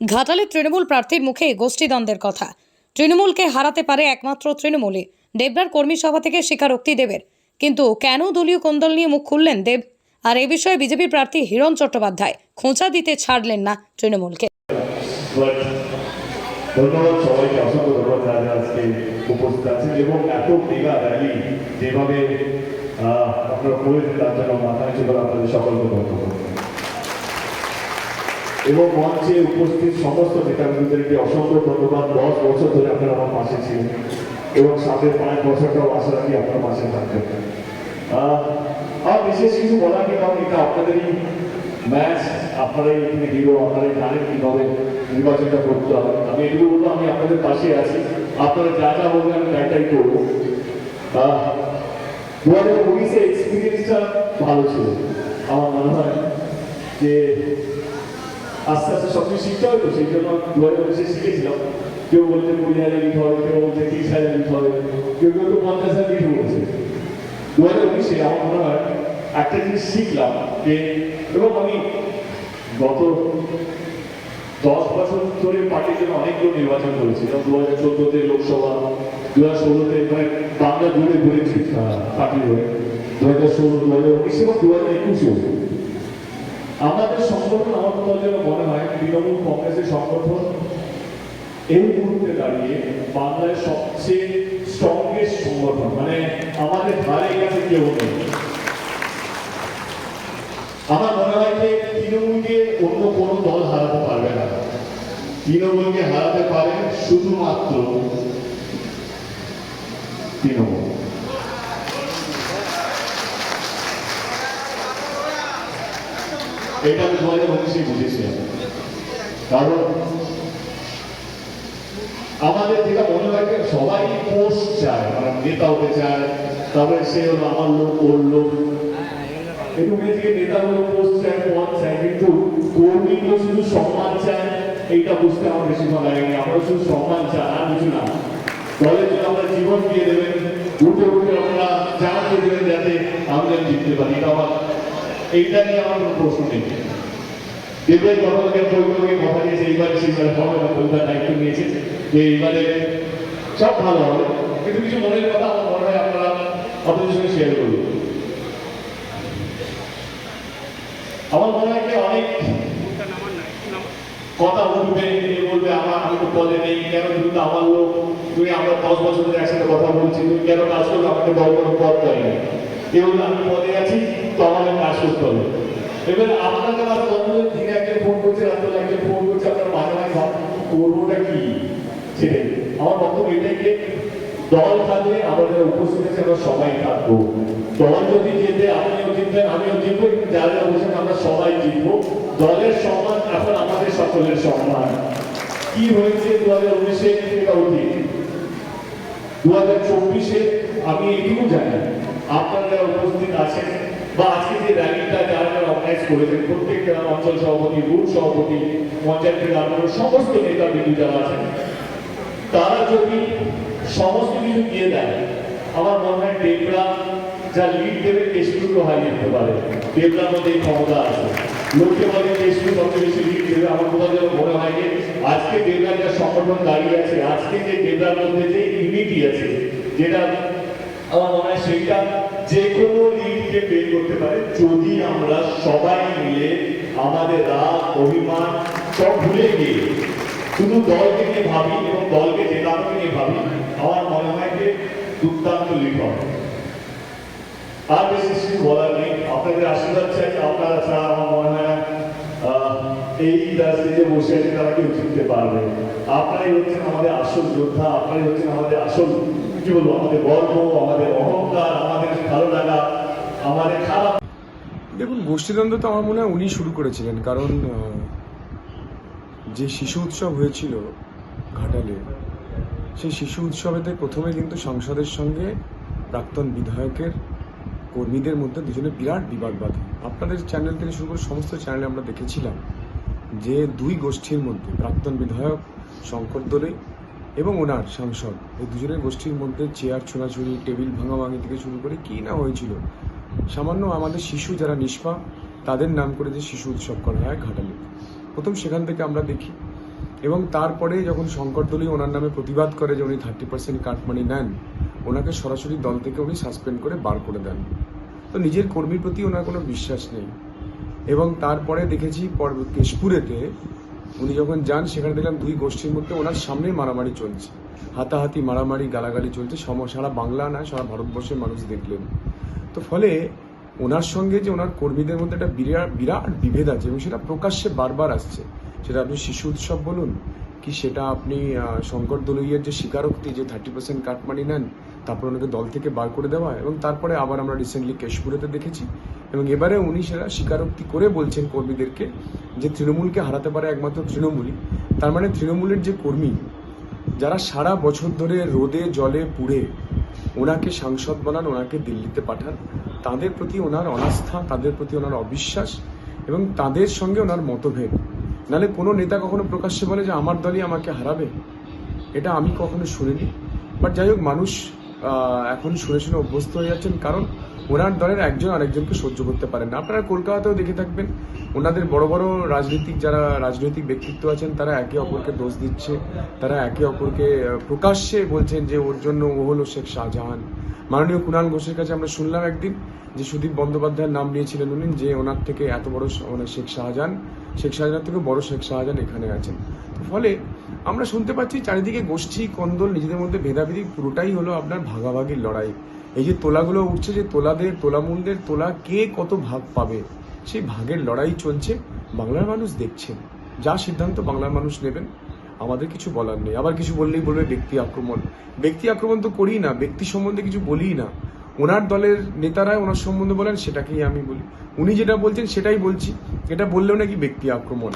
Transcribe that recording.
ঘাটালে তৃণমূল প্রার্থীর মুখে গোষ্ঠীদ্বন্দ্বের কথা। তৃণমূলকে হারাতে পারে একমাত্র তৃণমূলই। দেবরার কর্মী সভা থেকে স্বীকারোক্তি দেবের। কিন্তু কেন দলীয় কোন্দল নিয়ে মুখ খুললেন দেব? আর এ বিষয়ে বিজেপি প্রার্থী হিরণ চট্টোপাধ্যায় খোঁচা দিতে ছাড়লেন না তৃণমূলকে। ধন্যবাদ সবাইকে, অসংখ্য ধন্যবাদ যারা আজকে উপস্থিত আছেন। এবং এত মেগা র্যালি যেভাবে আপনারা করেছেন, তার জন্য মাথায় ছিল আপনাদের সকলকে ধন্যবাদ। এবং মঞ্চে উপস্থিত সমস্ত নেতাকর্মীদেরকে অসংখ্য ধন্যবাদ। দশ বছর ধরে আপনারা আমার পাশে ছিলেন এবং সাথে পাঁচ বছরটাও আশা রাখি আপনার পাশে থাকবেন। আর বিশেষ কিছু বলার নেই, কারণ এটা আপনাদেরই ম্যাচ আপনারাই এখানে হিরো আপনারাই জানেন কীভাবে নির্বাচনটা করতে হবে। আমি এটুকু বলব, আমি আপনাদের পাশে আছি। আপনারা যা যা বলবেন আমি তাই তাই করব। দু হাজার উনিশে এক্সপিরিয়েন্সটা ভালো ছিল। আমার মনে হয় যে আস্তে আস্তে সব কিছু শিখতে হবে তো, সেই জন্য হাজার উনিশে শিখেছিলাম। কেউ বলতে কুড়ি হাজার লিট হবে কেউ বলতে তিরিশ হাজার লিট হবে কেউ কেউ তো পঞ্চাশ হাজার লিট বলছে। দু হাজার উনিশে আমার মনে হয় একটা জিনিস শিখলাম যে, এবং আমি গত দশ বছর ধরে পার্টির জন্য অনেকগুলো নির্বাচন করেছি। যেমন দু হাজার চোদ্দোতে লোকসভা দু হাজার ষোলোতে মানে বাংলা জুড়ে ঘুরেছি পার্টি হয়ে দু হাজার ষোলো দু হাজার উনিশ এবং দু হাজার একুশেও। আমাদের সংগঠন আমার কোথাও যেন মনে হয়, তৃণমূল কংগ্রেসের সংগঠন এই মুহূর্তে দাঁড়িয়ে বাংলায় সবচেয়ে স্ট্রংগেস্ট সংগঠন মানে আমাদের ধারে কাছে কেউ নেই। আমার মনে হয় যে তৃণমূলকে অন্য কোনো দল হারাতে পারবে না। তৃণমূলকে হারাতে পারে শুধুমাত্র তৃণমূল। এটা আমি হাজার উনিশে বুঝেছিলাম কারণ আমাদের যেটা মনে হয় সবাই পোস্ট চায় মানে নেতা হতে চায়, তারপরে সে হলো আমার লোক, ওর লোক। একটু মেয়েদিকে নেতা হলো পোস্ট চায়, পদ চায়, কিন্তু কর্মীগুলো শুধু সম্মান চায়, এইটা বুঝতে আমার বেশি ভালো লাগেনি। আমরা শুধু সম্মান চাই, আর কিছু না। দলের জন্য আমরা জীবন দিয়ে দেবেন, উঠে উঠে আপনারা জানা দিয়ে দেবেন, যাতে আমি যেন জিততে পারি। এটা আমার এইটা নিয়ে আমার কোনো প্রশ্ন নেই। দেবের গতকালকে বৈঠকে কথা দিয়েছে, এইবারে সেইবারে হবে না বৈঠার দায়িত্ব নিয়েছে যে এইবারে সব ভালো হবে। কিন্তু কিছু মনের কথা আমার মনে হয় আপনারা আপনাদের সঙ্গে শেয়ার করুন। আমার মনে হয় অনেক কথা উঠবে বলবে, আমার, আমি তো পদে নেই, কেন তুমি তো আমার লোক? তুমি আমরা দশ বছর ধরে একসাথে কথা বলছি, তুমি কেন কাজ করবে? আমাকে বড় বড় পদ দেয় বলবে আমি পদে আছি তো আমাকে কাজ করতে হবে। এবার আপনাকে আমার বন্ধুদের দিনে একজন ফোন করছে রাত্রে একজন ফোন করছে, আপনার মাঝে মাঝে করবোটা কি? সেটাই। আমার বক্তব্য এটাই যে, দল থাকলে আমাদের উপস্থিত আছে, আমরা সবাই থাকব। দল যদি জিতবে আপনিও জিতবেন, আমিও জিতবো যারা বলছেন আমরা সবাই জিতবো। দলের সম্মান এখন আমাদের সকলের সম্মান। কি হয়েছে দু হাজার উনিশে এটা অতীত। দু হাজার চব্বিশে, আমি এটুকু জানি। আপনারা যারা উপস্থিত আছেন বা আজকে যে র্যালিটা যারা যারা অর্গানাইজ করেছেন প্রত্যেকটা অঞ্চল সভাপতি বুথ সভাপতি, পঞ্চায়েত করে সমস্ত নেতা বিন্দু যারা আছেন, তারা যদি সমস্ত কিছু দিয়ে দেয়, আমার মনে হয় দেবরা যা লিড দেবে কেশপুরকে হারিয়ে দিতে পারে। দেবরার মধ্যে ক্ষমতা আছে। লোককে বলে কেশপুর সবচেয়ে বেশি লিড দেবে, আমার কোথাও যেন মনে হয় যে আজকে দেবরার যা সংগঠন দাঁড়িয়ে আছে, আজকে যে দেবরার মধ্যে যে ইউনিটি আছে, যেটা আমার মনে হয় সেইটা যে কোনো লিডকে পে করতে পারে। যদি আমরা সবাই মিলে আমাদের রাগ অভিমান সব ভুলে গিয়ে শুধু দলকে নিয়ে ভাবি এবং দলকে জেতানোকে নিয়ে ভাবি আমার মনে হয় যে দুর্দান্ত লিড হবে। আর বেশি কিছু বলার নেই। আপনাদের আশীর্বাদ চাই আপনারা ছাড়া আমার মনে হয় আহ, এই রাজনীতিতে বসে আছে তারা কেউ জিততে পারবে আপনারাই হচ্ছেন আমাদের আসল যোদ্ধা আপনারাই হচ্ছেন আমাদের আসল কি বলব আমাদের গর্ব, আমাদের অহংকার, আমাদের ভালো লাগা, আমাদের খারাপ দেখুন, গোষ্ঠীদ্বন্দ্ব তো আমার মনে হয় উনি শুরু করেছিলেন, কারণ যে শিশু উৎসব হয়েছিল ঘাটালে, সেই শিশু উৎসবেতে প্রথমে কিন্তু সংসদের সঙ্গে প্রাক্তন বিধায়কের কর্মীদের মধ্যে দুজনে বিরাট বিবাদ বাঁধে। আপনাদের চ্যানেল থেকে শুরু করে সমস্ত চ্যানেলে আমরা দেখেছিলাম যে দুই গোষ্ঠীর মধ্যে প্রাক্তন বিধায়ক শঙ্কর দোলে এবং ওনার সাংসদ। এই দুজনের গোষ্ঠীর মধ্যে চেয়ার, ছোড়াছুড়ি, টেবিল ভাঙাভাঙি থেকে শুরু করে কী না হয়েছিল? সামান্য আমাদের শিশু যারা নিষ্পাপ তাদের নাম করে যে শিশু উৎসব করা হয় ঘাটালে। প্রথম সেখান থেকে আমরা দেখি। এবং তারপরে যখন শঙ্করদলী ওনার নামে প্রতিবাদ করে যে উনি থার্টি পার্সেন্ট কাটমানি নেন, ওনাকে সরাসরি দল থেকে উনি সাসপেন্ড করে বার করে দেন। তো নিজের কর্মীর প্রতি ওনার কোনো বিশ্বাস নেই। এবং তারপরে দেখেছি পর কেশপুরেতে উনি যখন যান, সেখানে দেখলাম দুই গোষ্ঠীর মধ্যে ওনার সামনে মারামারি চলছে। হাতাহাতি মারামারি, গালাগালি চলছে। সম- সারা বাংলা না, সারা ভারতবর্ষের মানুষ দেখলেন। তো ফলে ওনার সঙ্গে যে ওনার কর্মীদের মধ্যে একটা বিরাট বিরাট বিভেদ আছে এবং সেটা প্রকাশ্যে বারবার আসছে। সেটা আপনি শিশু উৎসব বলুন কি সেটা আপনি শঙ্কর দলুইয়ের যে স্বীকারোক্তি যে থার্টি পার্সেন্ট কাট কাটমানি নেন, তারপর ওনাকে দল থেকে বার করে দেওয়া এবং তারপরে আবার আমরা রিসেন্টলি কেশপুরেতে দেখেছি এবং এবারে উনি সেটা স্বীকারোক্তি করে বলছেন কর্মীদেরকে যে তৃণমূলকে হারাতে পারে একমাত্র তৃণমূলই। তার মানে তৃণমূলের যে কর্মী, যারা সারা বছর ধরে রোদে, জলে পুড়ে ওনাকে সাংসদ বানান, ওনাকে দিল্লিতে পাঠান, তাদের প্রতি ওনার অনাস্থা, তাদের প্রতি ওনার অবিশ্বাস এবং তাদের সঙ্গে ওনার মতভেদ। নালে কোনো নেতা কখনো প্রকাশ্যে বলে যে, আমার দলই আমাকে হারাবে? এটা আমি কখনো শুনিনি। বাট যাই হোক, মানুষ এখন শুনে শুনে অভ্যস্ত হয়ে যাচ্ছেন কারণ ওনার দলের একজন আরেকজনকে সহ্য করতে পারেন না। আপনারা কলকাতাতেও দেখে থাকবেন, ওনাদের বড় বড় রাজনৈতিক যারা রাজনৈতিক ব্যক্তিত্ব আছেন, তারা একে অপরকে দোষ দিচ্ছে, তারা একে অপরকে প্রকাশ্যে বলছেন যে ওর জন্য ও হলো শেখ শাহজাহান। মাননীয় কুণাল ঘোষের কাছে আমরা শুনলাম একদিন যে সুদীপ বন্দ্যোপাধ্যায়ের নাম নিয়েছিলেন উনি, যে ওনার থেকে এত বড় মানে শেখ শাহজাহান শেখ শাহজাহান থেকে বড় শেখ শাহজাহান এখানে আছেন। ফলে আমরা শুনতে পাচ্ছি চারিদিকে গোষ্ঠী, কন্দল, নিজেদের মধ্যে ভেদাভেদি পুরোটাই হলো আপনার ভাগাভাগির লড়াই। এই যে তোলাগুলো উঠছে, যে তোলাদের, তোলামুলদের, তোলা কে কত ভাগ পাবে, সেই ভাগের লড়াই চলছে, বাংলার মানুষ দেখছেন যা সিদ্ধান্ত বাংলার মানুষ নেবেন, আমাদের কিছু বলার নেই। আবার কিছু বললেই বলবে ব্যক্তি আক্রমণ। ব্যক্তি আক্রমণ তো করি না, ব্যক্তি সম্বন্ধে কিছু বলিই না। ওনার দলের নেতারা ওনার সম্বন্ধে বলেন, সেটাকেই আমি বলি। উনি যেটা বলছেন, সেটাই বলছি। এটা বললেও নাকি ব্যক্তি আক্রমণ।